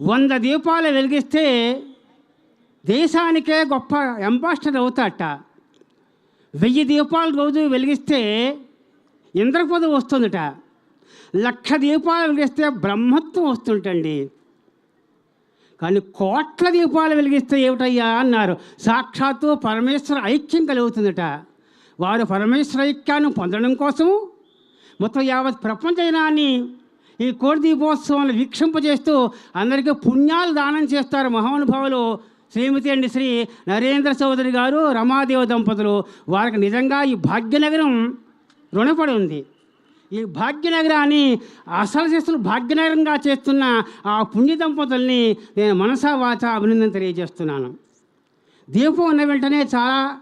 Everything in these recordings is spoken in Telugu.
వంద దీపాలు వెలిగిస్తే దేశానికే గొప్ప అంబాసిడర్ అవుతాట. వెయ్యి దీపాలు రోజు వెలిగిస్తే ఇంద్రపదం వస్తుందట. లక్ష దీపాలు వెలిగిస్తే బ్రహ్మత్వం వస్తుంటండి. కానీ కోట్ల దీపాలు వెలిగిస్తే ఏమిటయ్యా అన్నారు. సాక్షాత్తు పరమేశ్వర ఐక్యం కలుగుతుందట. వారు పరమేశ్వర ఐక్యాన్ని పొందడం కోసం మొత్తం యావత్ ప్రపంచనాన్ని ఈ కోటి దీపోత్సవాన్ని వీక్షింపజేస్తూ అందరికీ పుణ్యాలు దానం చేస్తారు మహానుభావులు. శ్రీమతి అండి శ్రీ నరేంద్ర చౌదరి గారు రమాదేవ దంపతులు. వారికి నిజంగా ఈ భాగ్యనగరం రుణపడి ఉంది. ఈ భాగ్యనగరాన్ని అసలు చేస్తున్న భాగ్యనగరంగా చేస్తున్న ఆ పుణ్య దంపతుల్ని నేను మనసా వాచ అభినందన తెలియజేస్తున్నాను. దీపం ఉన్న వెంటనే చాలా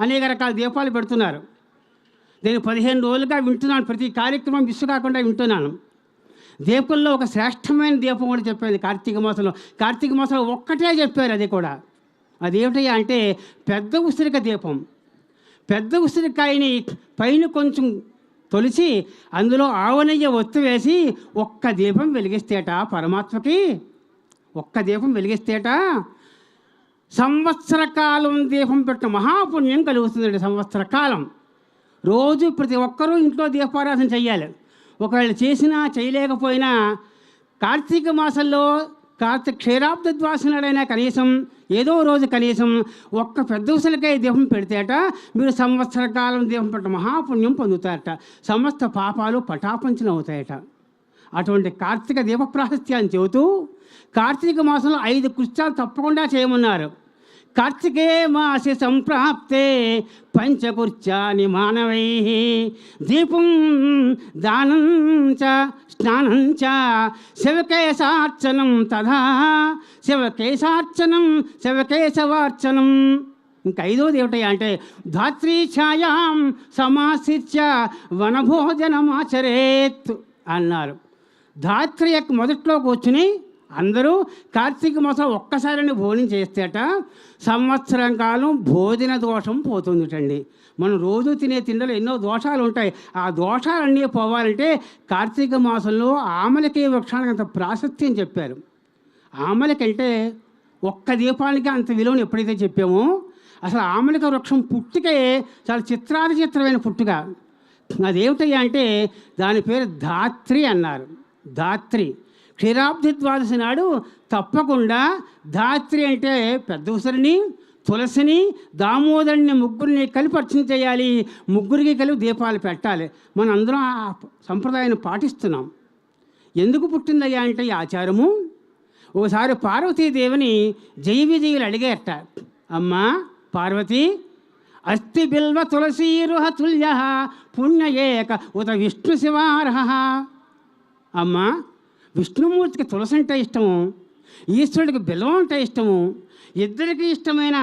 అనేక రకాల దీపాలు పెడుతున్నారు. నేను పదిహేను రోజులుగా వింటున్నాను. ప్రతి కార్యక్రమం మిస్ కాకుండా వింటున్నాను. దీపంలో ఒక శ్రేష్టమైన దీపం కూడా చెప్పింది కార్తీక మాసంలో. కార్తీక మాసంలో ఒక్కటే చెప్పారు అది కూడా. అదేమిటయ్యా అంటే పెద్ద ఉసిరిక దీపం. పెద్ద ఉసిరికాయని పైన కొంచెం తొలిచి అందులో ఆవనయ్య ఒత్తు వేసి ఒక్క దీపం వెలిగిస్తేట పరమాత్మకి. ఒక్క దీపం వెలిగిస్తేట సంవత్సర కాలం దీపం పెట్టిన మహాపుణ్యం కలుగుతుందండి సంవత్సర కాలం. రోజు ప్రతి ఒక్కరూ ఇంట్లో దీపారాధన చేయాలి ఒకవేళ చేసినా చేయలేకపోయినా కార్తీక మాసంలో కార్తీక క్షీరాబ్ద ద్వాసనాడైనా కనీసం ఏదో రోజు కనీసం ఒక్క పెద్ద ఉసలకాయ దీపం పెడితేట మీరు సంవత్సర కాలం దీపం పెట్ట మహాపుణ్యం పొందుతారట. సమస్త పాపాలు పటాపంచన అవుతాయట. అటువంటి కార్తీక దీప ప్రాశస్త్యాన్ని చెబుతూ కార్తీక మాసంలో ఐదు కృత్యాలు తప్పకుండా చేయమన్నారు. కార్తికే మాసి సంప్రాప్తే పంచకుర్చాని మానవై. దీపం దానం చ స్నానం చ శివకేశార్చనం తథా శివకేశార్చనం శివకేశవార్చనం. ఇంకా ఐదోది ఏమిటయ్యా అంటే ధాత్రీ ఛాయాం సమాసిత్య వనభోజనమాచరేత్ అన్నారు. ధాత్రి యొక్క మొదట్లో కూర్చుని అందరూ కార్తీక మాసం ఒక్కసారిని భోజనం చేస్తేట సంవత్సరం కాలం భోజన దోషం పోతుందిటండి. మనం రోజు తినే తిండలో ఎన్నో దోషాలు ఉంటాయి. ఆ దోషాలన్నీ పోవాలంటే కార్తీక మాసంలో ఆమలకే వృక్షానికి అంత ప్రాశస్త్యం చెప్పారు. ఆమలకంటే ఒక్క దీపానికి అంత విలువను ఎప్పుడైతే చెప్పామో అసలు ఆమలిక వృక్షం పుట్టుకే చాలా చిత్రాది చిత్రమైన పుట్టుక. అదేమిటయ్యా అంటే దాని పేరు ధాత్రి అన్నారు. ధాత్రి. క్షీరాబ్ది ద్వాదశి నాడు తప్పకుండా ధాత్రి అంటే పెద్ద ఉసరిని తులసిని దామోదరుని ముగ్గురిని కలిపి అర్చన చేయాలి. ముగ్గురికి కలిపి దీపాలు పెట్టాలి. మనం అందరం ఆ సంప్రదాయాన్ని పాటిస్తున్నాం. ఎందుకు పుట్టిందయ్యా అంటే ఈ ఆచారము? ఒకసారి పార్వతీదేవిని జయ విజయులు అడిగేట అమ్మా పార్వతి అస్థి బిల్వ తులసీరుహ తుల్య పుణ్య ఏక ఉత విష్ణు శివార్హ. అమ్మా విష్ణుమూర్తికి తులసి అంటే ఇష్టము ఈశ్వరుడికి బెల్లం అంటే ఇష్టము ఇద్దరికి ఇష్టమైన